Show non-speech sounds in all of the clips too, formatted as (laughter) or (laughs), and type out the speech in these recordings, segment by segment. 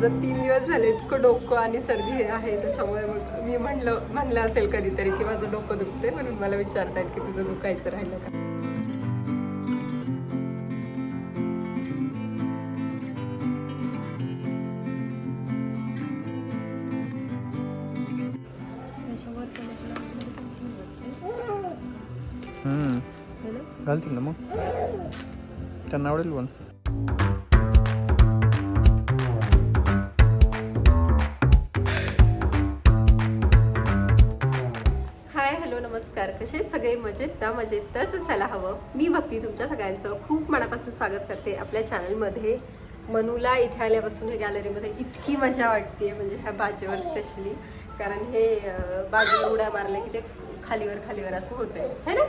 जर तीन दिवस झाले इतकं डोकं आणि सर्दी हे आहे त्याच्यामुळे मग मी म्हणलं म्हणलं असेल कधीतरी की माझं डोकं दुखते म्हणून मला विचारतायत की तुझं दुखायचं राहिलं का? हम्म. घालतील ना मग? त्यांना आवडेल पण. नमस्कार कसे सगळे? मजेत ना? मजेतच असायला हवं. मी भक्ती तुमच्या सगळ्यांचं खूप मनापासून स्वागत करते आपल्या चॅनलमध्ये मनूला इथे आल्यापासून हे गॅलरीमध्ये इतकी मजा वाटते म्हणजे ह्या बाजेवर स्पेशली कारण हे बाजेवर उड्या मारल्या की ते खालीवर खालीवर असं होतंय. है ना?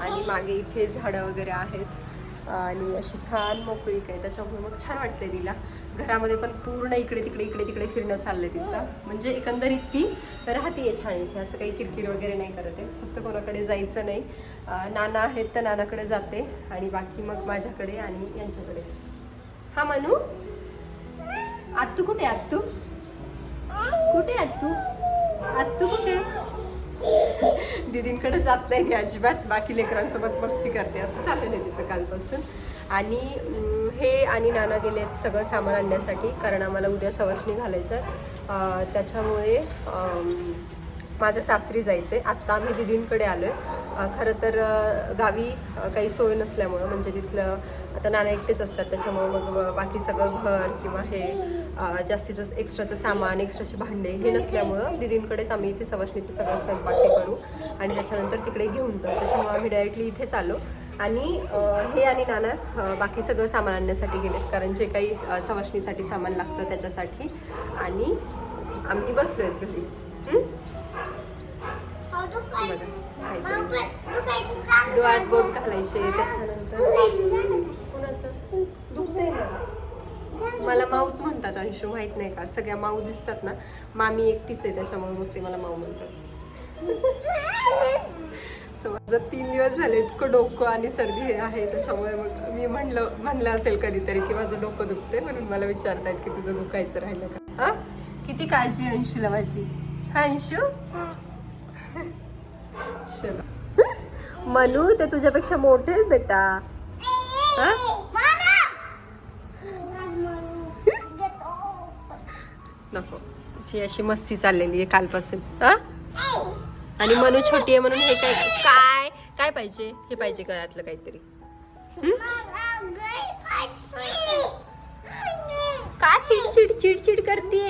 आणि मागे इथे झाडं वगैरे आहेत. आणि अशी छान मोकळीक आहे. त्याच्यामुळे मग छान वाटतंय तिला. घरामध्ये पण पूर्ण इकडे तिकडे इकडे तिकडे फिरणं चाललंय तिचं. म्हणजे एकंदरीत ती राहतीये छान इथे. असं काही किरकिर वगैरे नाही करत आहे. फक्त कोणाकडे जायचं नाही. नाना आहेत तर नानाकडे जाते आणि बाकी मग माझ्याकडे आणि यांच्याकडे. हा मनू? आत्तू कुठे आत्तू? कुठे आत्तू? आत्तू कुठे? दिदींकडे जात नाही ती अजिबात. बाकी लेकरांसोबत मस्ती करते. असं चाललेलं आहे तिचं कालपासून. आणि हे आणि नाना गेलेत सगळं सामान आणण्यासाठी कारण आम्हाला उद्या सवाशणी घालायचं आहे त्याच्यामुळे माझ्या सासरी जायचे आत्ता आम्ही दिदींकडे आलो आहे खरं तर गावी काही सोय नसल्यामुळं म्हणजे तिथलं आता नाना एकटेच असतात त्याच्यामुळे मग बाकी सगळं घर किंवा हे जास्तीचं एक्स्ट्राचं सामान एक्स्ट्राचे भांडे हे नसल्यामुळं दिदींकडेच आम्ही इथे सवाशणीचं सगळं स्वयंपाक हे करू. आणि त्याच्यानंतर तिकडे घेऊन जाऊ त्याच्यामुळे आम्ही डायरेक्टली इथेच आलो. आणि हे आणि नाना बाकी सगळं सामान आणण्यासाठी गेलेत. कारण जे काही सवाशणीसाठी सामान लागतं त्याच्यासाठी. आणि आम्ही बसलो आहेत घरी बघा, डोळ्यात बोट घालायचे त्याच्यानंतर. दुखतंय ना. मला माऊच म्हणतात अंशू माहीत नाही का? सगळ्या माऊ दिसतात ना. मामी एकटीच आहे त्याच्यामुळे मग ते मला माऊ म्हणतात. सो माझं तीन दिवस झाले इतकं डोकं आणि सर्दी हे आहे त्याच्यामुळे मग मी म्हणलं म्हणलं असेल कधीतरी की माझं डोकं दुखते म्हणून मला विचारतायत की तुझं दुखायचं राहिलं का? हा? किती काळजी अंशूला माझी? हा अंशू? चलो. मनू ते तुझ्यापेक्षा मोठे बेटा. हा? नको. जी अशी मस्ती चाललेली आहे कालपासून. हा? आणि मनू छोटी आहे म्हणून हे काय काय काय पाहिजे? हे पाहिजे घरातलं काहीतरी? का चिडचिड चिडचिड करते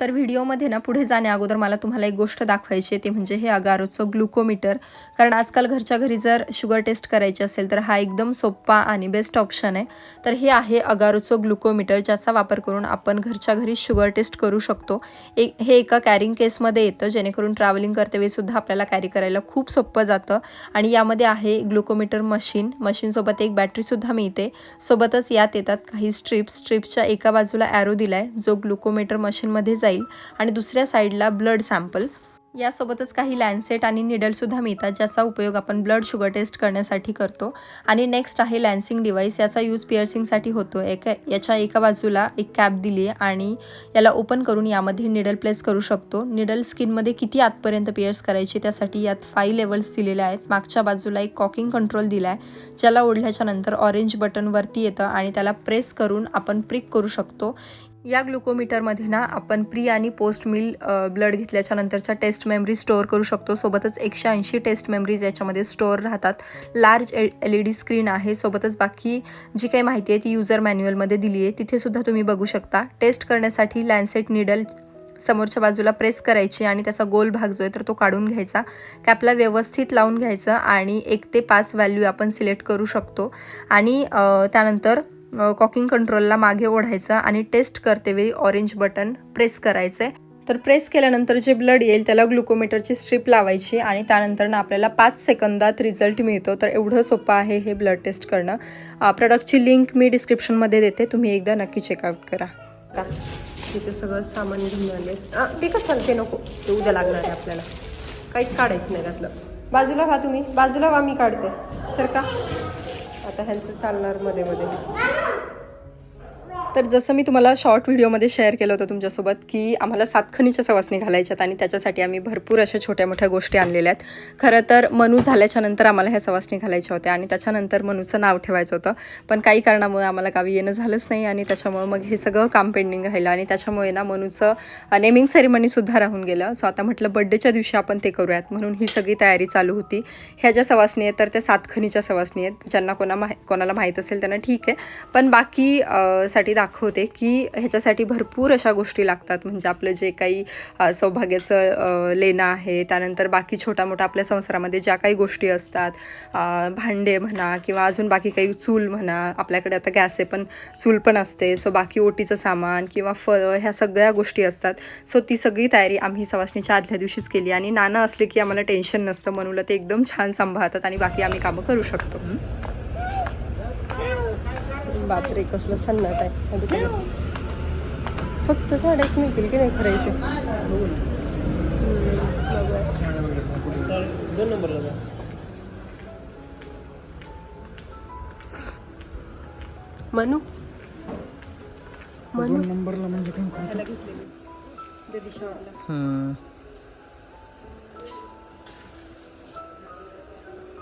तर व्हिडिओमध्ये ना पुढे जाण्या अगोदर मला तुम्हाला एक गोष्ट दाखवायची आहे ते म्हणजे हे अगारोचं ग्लुकोमीटर. कारण आजकाल घरच्या घरी जर शुगर टेस्ट करायची असेल तर हा एकदम सोपा आणि बेस्ट ऑप्शन आहे. तर हे आहे अगारोचं ग्लुकोमीटर ज्याचा वापर करून आपण घरच्या घरी शुगर टेस्ट करू शकतो. एक हे एका कॅरिंग केसमध्ये येतं जेणेकरून ट्रॅव्हलिंग करतेवेळीसुद्धा आपल्याला कॅरी करायला खूप सोपं जातं. आणि यामध्ये आहे ग्लुकोमीटर मशीन मशीनसोबत एक बॅटरीसुद्धा मिळते. सोबतच यात येतात काही स्ट्रिप्स स्ट्रिप्सच्या एका बाजूला ॲरो दिला आहे जो ग्लुकोमीटर मशीनमध्ये जाईल आणि दुसऱ्या साईडला ब्लड सॅम्पल. यासोबतच काही लॅन्सेट आणि निडलसुद्धा मिळतात ज्याचा उपयोग आपण ब्लड शुगर टेस्ट करण्यासाठी करतो. आणि नेक्स्ट आहे लॅन्सिंग डिव्हाइस याचा यूज पिअर्सिंगसाठी होतो एका याच्या एका बाजूला एक कॅप दिली आहे आणि याला ओपन करून यामध्ये निडल प्लेस करू शकतो. निडल स्किनमध्ये किती आतपर्यंत पिअर्स करायची त्यासाठी यात फाईव्ह लेवल्स दिलेले आहेत. मागच्या बाजूला एक कॉकिंग कंट्रोल दिला आहे ज्याला ओढल्याच्या नंतर ऑरेंज बटन वरती येतं आणि त्याला प्रेस करून आपण प्रिक करू शकतो. या ग्लुकोमीटरमध्ये ना आपण प्री आणि पोस्ट मिल ब्लड घेतल्याच्या नंतरच्या टेस्ट मेमरी स्टोअर करू शकतो. सोबतच एकशे ऐंशी टेस्ट मेमरीज याच्यामध्ये स्टोअर राहतात. Large L E D screen आहे. सोबतच बाकी जी काही माहिती आहे ती युजर मॅन्युअलमध्ये दिली आहे. तिथेसुद्धा तुम्ही बघू शकता. टेस्ट करण्यासाठी लॅन्सेट निडल समोरच्या बाजूला प्रेस करायची आणि त्याचा गोल भाग जो आहे तर तो काढून घ्यायचा. कॅपला व्यवस्थित लावून घ्यायचं आणि एक ते पाच व्हॅल्यू आपण सिलेक्ट करू शकतो. आणि त्यानंतर कॉकिंग कंट्रोलला मागे ओढायचं आणि टेस्ट करतेवेळी ऑरेंज बटन प्रेस करायचं आहे तर प्रेस केल्यानंतर जे ब्लड येईल त्याला ग्लुकोमीटरची स्ट्रीप लावायची आणि त्यानंतरनं आपल्याला पाच सेकंदात रिझल्ट मिळतो. तर एवढं सोपं आहे हे ब्लड टेस्ट करणं. प्रॉडक्टची लिंक मी डिस्क्रिप्शनमध्ये देते. तुम्ही एकदा नक्की चेकआउट करा. का तिथे सगळं सामान घेऊन आले. ते कशाला? ते नको. ते उद्या लागणार आहे आपल्याला. काहीच काढायचं नाही त्यातलं. बाजूला व्हा तुम्ही. बाजूला व्हा मी काढते. सर का? आता ह्यांचं चालणार मध्ये मध्ये. तर जसं मी तुम्हाला शॉर्ट व्हिडिओमध्ये शेअर केलं होतं तुमच्यासोबत की आम्हाला सातखनीच्या सवासणी घालायच्यात आणि त्याच्यासाठी आम्ही भरपूर अशा छोट्या मोठ्या गोष्टी आणलेल्या आहेत. खरं तर मनू झाल्याच्यानंतर आम्हाला ह्या सवासणी घालायच्या होत्या आणि त्याच्यानंतर मनूचं नाव ठेवायचं होतं. पण काही कारणामुळे आम्हाला गावी येणं झालंच नाही आणि त्याच्यामुळे मग हे सगळं काम पेंडिंग राहिलं आणि त्याच्यामुळे ना मनूचं नेमिंग सेरेमनीसुद्धा राहून गेलं. सो आता म्हटलं बड्डेच्या दिवशी आपण ते करूयात. म्हणून ही सगळी तयारी चालू होती. ह्या ज्या सवासणी आहेत तर त्या सातखनीच्या सवासणी आहेत. ज्यांना कोणा माहि कोणाला माहीत असेल त्यांना ठीक आहे. पण बाकी साठी दाखवते की ह्याच्यासाठी भरपूर अशा गोष्टी लागतात. म्हणजे आपलं जे काही सौभाग्याचं लेणं आहे त्यानंतर बाकी छोटा मोठा आपल्या संसारामध्ये ज्या काही गोष्टी असतात भांडे म्हणा किंवा अजून बाकी काही चूल म्हणा आपल्याकडे आता गॅस आहे पण चूल पण असते. सो बाकी ओटीचं सामान किंवा फळं ह्या सगळ्या गोष्टी असतात. सो ती सगळी तयारी आम्ही सवासणीच्या आदल्या दिवशीच केली आणि नाना असले की आम्हाला टेन्शन नसतं म्हणून ते एकदम छान सांभाळतात आणि बाकी आम्ही कामं करू शकतो. बापरे कसलं सन्नाट आहे. फक्त साड्याच मिळतील की नाही खरं इथे. दोन नंबरला मनू मनू नंबरला म्हणजे काय घेतलेली.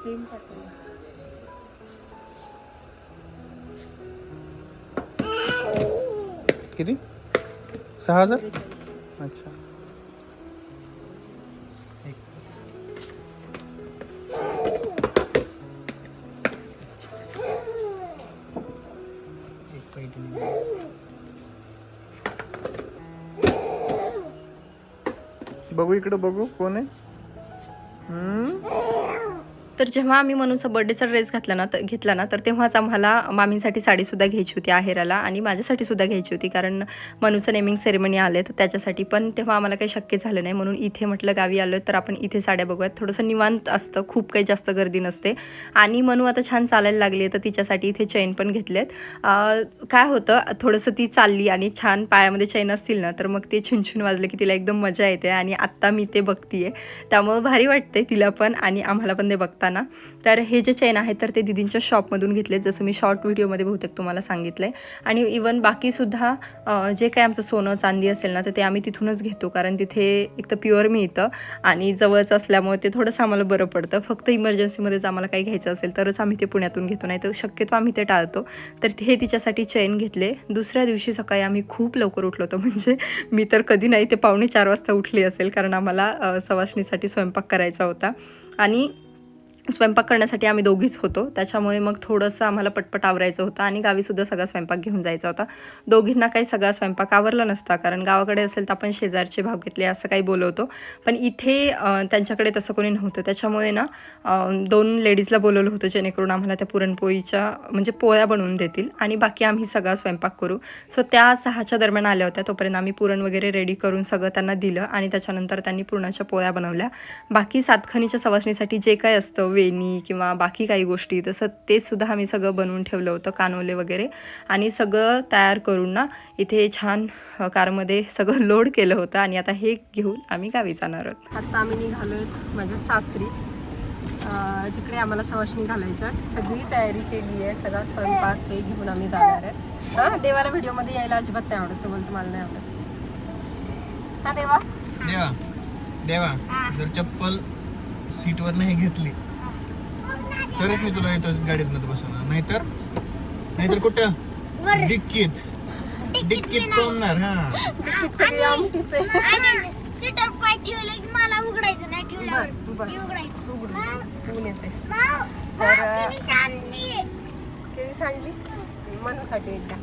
सेम किती? सहा हजार? अच्छा. बघू इकडे बघू कोण आहे? तर जेव्हा आम्ही मनूचा बर्थडेचा ड्रेस घातला ना तर घेतला ना तर तेव्हाच आम्हाला मामींसाठी साडीसुद्धा घ्यायची होती आहेराला आणि माझ्यासाठी सुद्धा घ्यायची होती कारण मनूचं नेमिंग सेरेमनी आले तर त्याच्यासाठी पण तेव्हा आम्हाला काही शक्य झालं नाही. म्हणून इथे म्हटलं गावी आलो तर आपण इथे साड्या बघूयात. थोडंसं निवांत असतं खूप काही जास्त गर्दी नसते. आणि मनू आता छान चालायला लागली आहे तर तिच्यासाठी इथे चैन पण घेतलेत. काय होतं थोडंसं ती चालली आणि छान पायामध्ये चैन असतील ना तर मग ते छुनछुन वाजलं की तिला एकदम मजा येते आणि आत्ता मी ते बघतीये. त्यामुळं भारी वाटते तिला पण आणि आम्हाला पण ते बघताना. तर हे जे चेन आहे तर ते दिदींच्या शॉपमधून घेतले जसं मी शॉर्ट व्हिडिओमध्ये बहुतेक तुम्हाला सांगितलं आहे आणि इवन बाकीसुद्धा जे काय आमचं सोनं चांदी असेल ना तर ते आम्ही तिथूनच घेतो. कारण तिथे एक तर प्युअर मिळतं आणि जवळच असल्यामुळे ते थोडंसं आम्हाला बरं पडतं. फक्त इमर्जन्सीमध्येच आम्हाला काही घ्यायचं असेल तरच आम्ही ते पुण्यातून घेतो. नाही तर शक्यतो आम्ही ते टाळतो. तर हे तिच्यासाठी चेन घेतले. दुसऱ्या दिवशी सकाळी आम्ही खूप लवकर उठलो होतो. (laughs) म्हणजे मी तर कधी नाही ते पावणे चार वाजता उठली असेल कारण आम्हाला अ, सवासणीसाठी स्वयंपाक करायचा होता. आणि स्वयंपाक करण्यासाठी आम्ही दोघीच होतो. त्याच्यामुळे मग थोडंसं आम्हाला पटपट आवरायचं होतं आणि गावीसुद्धा सगळा स्वयंपाक घेऊन जायचा होता. दोघींना काही सगळा स्वयंपाक आवरला नसता कारण गावाकडे असेल तर आपण शेजारचे भाव घेतले असं काही बोलवतो. पण इथे त्यांच्याकडे तसं कोणी नव्हतं. त्याच्यामुळे ना दोन लेडीजला बोलवलं होतं जेणेकरून आम्हाला त्या पुरणपोळीच्या म्हणजे पोळ्या बनवून देतील आणि बाकी आम्ही सगळा स्वयंपाक करू. सो त्या सहाच्या दरम्यान आल्या होत्या. तोपर्यंत आम्ही पुरण वगैरे रेडी करून सगळं त्यांना दिलं आणि त्याच्यानंतर त्यांनी पुरणाच्या पोळ्या बनवल्या. बाकी सातखनीच्या सवासणीसाठी जे काय असतं वेणी किंवा बाकी काही गोष्टी तसं ते सुद्धा आम्ही सगळं बनवून ठेवलं होतं कानोले वगैरे. आणि सगळं तयार करून ना इथे छान कारमध्ये सगळं (laughs) लोड केलं होतं आणि आता हे घेऊन आम्ही गावी जाणार आहोत. आता आम्ही निघालो माझ्या सासरी. तिकडे आम्हाला सवासणी घालायच्या सगळी तयारी केली आहे सगळा स्वयंपाक हे घेऊन आम्ही जाणार आहे. हा देवाला व्हिडिओमध्ये यायला अजिबात नाही आवडत तो बोलतो मला नाही आवडत. हा देवा. देवा. देवा जर चप्पल सीटवर नाही घेतली तरच मी तुला येतो गाडीत मध्ये बसवणार नाहीतर नाहीतर कुठं? डिक्कीत. डिक्कीत कोणणार हा. सीटर पाय ठेवलं की मला उघडायचं नाही ठेवल्यावर बर, उघडायचं. ऊन येते. तर, शांती. किती सांडली मनूसाठी एकदा.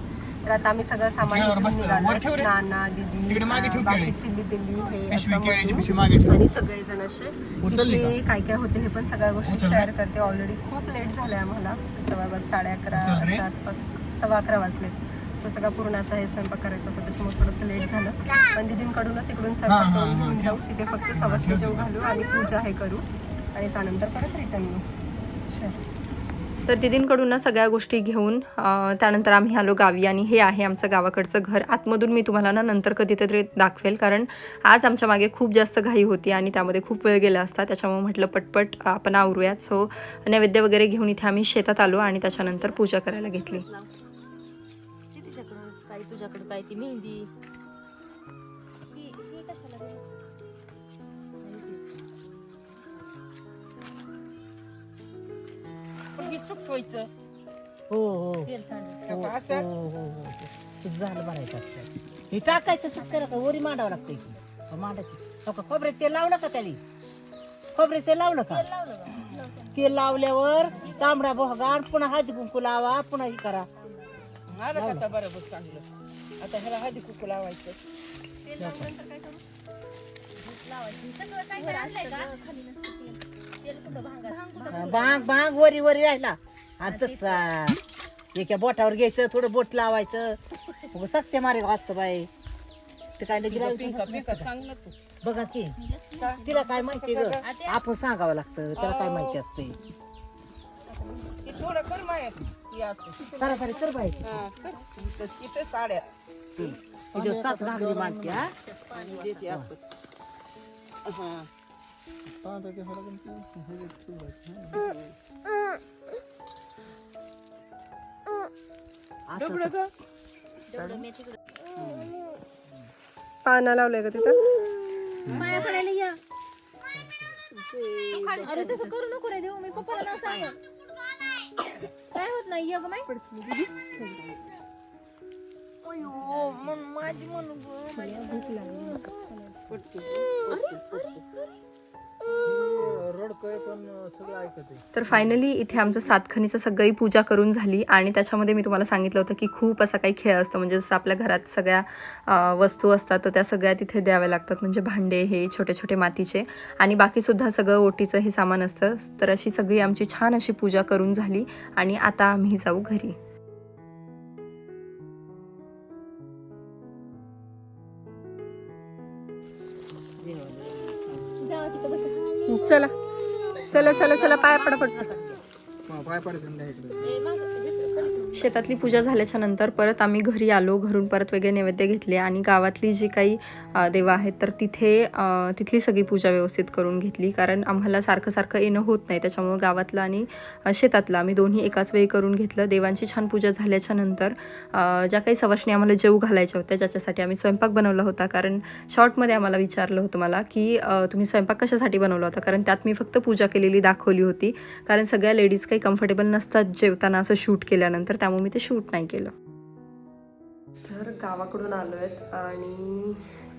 तर आता आम्ही सगळं सामान खेळावर घेऊन बसतं. निघालोय. वर ठेव रे. नाना दीदी तिकडे मागे ठेव बाकी केळी. चिल्ली दिल्ली हे पिशवी, असं केळीची मनू पिशवी मागे ठेव. आणि सगळेजण असे उचलली इथे? काय काय होते हे पण सगळ्या गोष्टी? शेअर करते ऑलरेडी खूप लेट झालंय आम्हाला सव्वा बस साडे उचल रे. अकराच्या आसपास सव्वा अकरा वाजले सो सगळा पूर्णाचा हे स्वयंपाक करायचा होता त्याच्यामुळे थोडंसं लेट झालं पण दीदींकडूनच इकडून स्वयंपाक हा, हा, करून हा, घेऊन ठेव. जाऊ तिथे फक्त सवासणी जेव घालू आणि पूजा हे करू आणि त्यानंतर परत रिटर्न येऊ Sure. तर दिदींकडून ना सगळ्या गोष्टी घेऊन त्यानंतर आम्ही आलो गावी आणि हे आहे आमचं गावाकडचं घर. आतमधून मी तुम्हाला ना नंतर कधीतरी दाखवेल कारण आज आमच्या मागे खूप जास्त घाई होती आणि त्यामध्ये खूप वेळ गेला असता. त्याच्यामुळे म्हटलं पटपट आपण आवरूयात. सो नैवेद्य वगैरे घेऊन इथे आम्ही शेतात आलो आणि त्याच्यानंतर पूजा करायला घेतली. तुझ्याकडे काय ती मेहंदी? हे चुकवायचं हो हो. तेल सांडलं. हो, असं? हो, हो, हो. तूप झालं भरायचं असतं. हे टाकायचं चुकतं का? वरी मांडावं लागतं हो, मांडायची हो का? खोबऱ्यात तेल लावलं का त्याने? खोबऱ्यात तेल लावलं का? तेल लावल्यावर तांबडा भोगा पुन्हा हळदी कुंकू लावा पुन्हा हे करा. आलं का आता बरोबर चांगलं. आता ह्याला हळदी कुकू लावायचं. हा, बांग बांग वरी वरी राहिला. आणि तसा. एका बोटावर घ्यायचं थोडं बोट लावायचं. उगा सक्ष मारे असतं बाई. ते काय लगी लावायचं पिंका नसतं पिंका का? सांग ना तू. बघा की तिला काय माहिती ग? आपण सांगावं लागतं त्याला काय माहिती असते. थोडं कर माहिती हे बाई. हा, साड्या. सात घागरी मांडते हा. हा पाना लावलंय का तिथं? माया पडायला या. अरे तसं करू नको रे देऊ मी पप्पाला ना सांग. काय होत नाही ग माय अयो मन माझी मन तर फायनली इथे आमचं सातखनीचं सगळी पूजा करून झाली आणि त्याच्यामध्ये मी तुम्हाला सांगितलं होतं की खूप असा काही खेळ असतो. म्हणजे जसं आपल्या घरात सगळ्या वस्तू असतात तर त्या सगळ्या तिथे द्याव्या लागतात. म्हणजे भांडे हे छोटे छोटे मातीचे. आणि बाकीसुद्धा सगळं ओटीचं हे सामान असतं. तर अशी सगळी आमची छान अशी पूजा करून झाली आणि आता आम्ही जाऊ घरी. चला. चला चला चला पाया पडा पड पाय इकडे. शेतातली पूजा झाल्याच्यानंतर परत आम्ही घरी आलो घरून परत वेगळे नैवेद्य घेतले आणि गावातली जी काही देवं आहेत तर तिथे तिथली सगळी पूजा व्यवस्थित करून घेतली. कारण आम्हाला सारखं सारखं येणं होत नाही त्याच्यामुळं गावातलं आणि शेतातलं आम्ही दोन्ही एकाच वेळी करून घेतलं. देवांची छान पूजा झाल्याच्यानंतर ज्या काही सवाशणी आम्हाला जेव घालायच्या होत्या ज्याच्यासाठी आम्ही स्वयंपाक बनवला होता. कारण शॉर्टमध्ये आम्हाला विचारलं होतं मला की तुम्ही स्वयंपाक कशासाठी बनवला होता? कारण त्यात मी फक्त पूजा केलेली दाखवली होती. कारण सगळ्या लेडीज काही कम्फर्टेबल नसतात जेवताना असं शूट केल्यानंतर. त्यामुळे मी ते शूट नाही केलं. तर गावाकडून आलो आहेत आणि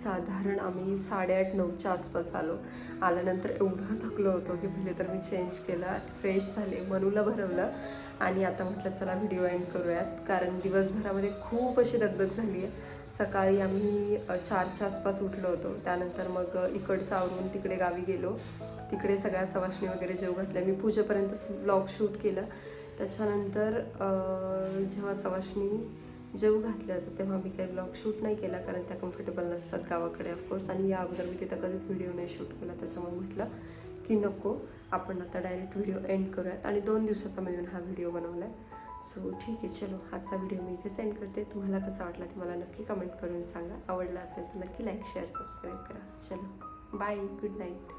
साधारण आम्ही साडेआठ नऊच्या आसपास आलो. आल्यानंतर एवढं थकलो होतो की पहिले तर मी चेंज केला. फ्रेश झाले मनूला भरवलं आणि आता म्हटलं चला व्हिडिओ एंड करूयात. कारण दिवसभरामध्ये खूप अशी दगदग झाली आहे. सकाळी आम्ही चारच्या आसपास उठलो होतो. त्यानंतर मग अ, इकडचं आवरून तिकडे गावी गेलो. तिकडे सगळ्या सवाशणी वगैरे जेव घातल्या. मी पूजेपर्यंतच व्लॉग शूट केलं. त्याच्यानंतर जेव्हा सवाशनी जेव घातल्या तर तेव्हा मी काही ब्लॉग शूट नाही केला कारण त्या कम्फर्टेबल नसतात गावाकडे ऑफकोर्स आणि या अगोदर मी तिथं कधीच व्हिडिओ नाही शूट केला त्याच्यामुळे म्हटलं की नको आपण आता डायरेक्ट व्हिडिओ एंड करूयात. आणि दोन दिवसाचा मिळून हा व्हिडिओ बनवला आहे सो ठीक आहे चलो आजचा व्हिडिओ मी इथे सेंड करते. तुम्हाला कसा वाटला ते मला नक्की कमेंट करून सांगा. आवडला असेल तर नक्की लाईक शेअर सबस्क्राईब करा. चलो बाय गुड नाईट